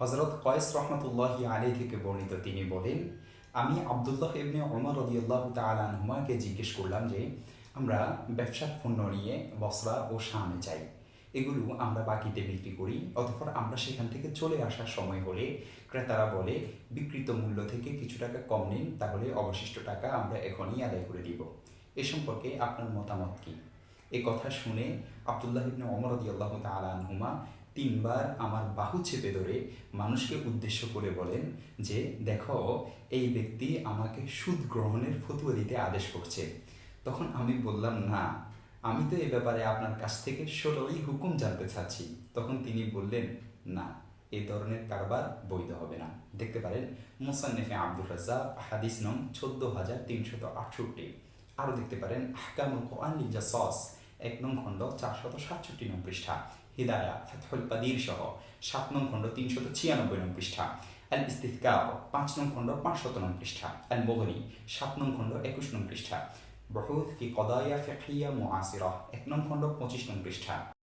হজরত কয়েস রহমতুল্লাহি আলী থেকে বর্ণিত তিনি বলেন, আমি আবদুল্লাহ ইবনে ওমর রদিয়াল্লাহ তালানহুমাকে জিজ্ঞেস করলাম যে, আমরা ব্যবসার পণ্য নিয়ে বসরা ও শামে যাই। এগুলো আমরা বাকিতে বিক্রি করি, অতঃপর আমরা সেখান থেকে চলে আসার সময় হলে ক্রেতারা বলে বিকৃত মূল্য থেকে কিছু টাকা কম নিন, তাহলে অবশিষ্ট টাকা আমরা এখনই আদায় করে দিব। এ সম্পর্কে আপনার মতামত কী? এ কথা শুনে আবদুল্লাহ ইবনে ওমর রদিয়াল্লাহ তালানহুমা তিনবার আমার বাহু চেপে ধরে মানুষকে উদ্দেশ্য করে বলেন যে, দেখো, এই ব্যক্তি আমাকে সুদ গ্রহণের ফতুয়া দিতে আদেশ করছে। তখন আমি বললাম, না, আমি তো এ ব্যাপারে আপনার কাছ থেকে সরলই হুকুম জানতে চাচ্ছি। তখন তিনি বললেন, না এই ধরনের কারবার বৈধ হবে না। দেখতে পারেন, মোসান্নেফে আব্দুল রাজ্জাক, হাদিস নং চোদ্দ হাজার তিনশত আটষট্টি। আরও দেখতে পারেন হাকামুল কোরআন লিজা সস এক নং খণ্ড চারশত সাতষট্টি নং পৃষ্ঠা। হিদায়া, ফাতহুল কাদির সহ সাত নং খণ্ড তিনশত ছিয়ানব্বই নং পৃষ্ঠা। আল ইস্তিকা পাঁচ নং খণ্ড পাঁচশত নং পৃষ্ঠা। আল মোহনি সাত নং খণ্ড একুশ নং পৃষ্ঠা। বহুত কি কদায়া ফিকিয়া মুআসিরা, এক নং খণ্ড পঁচিশ নং পৃষ্ঠা।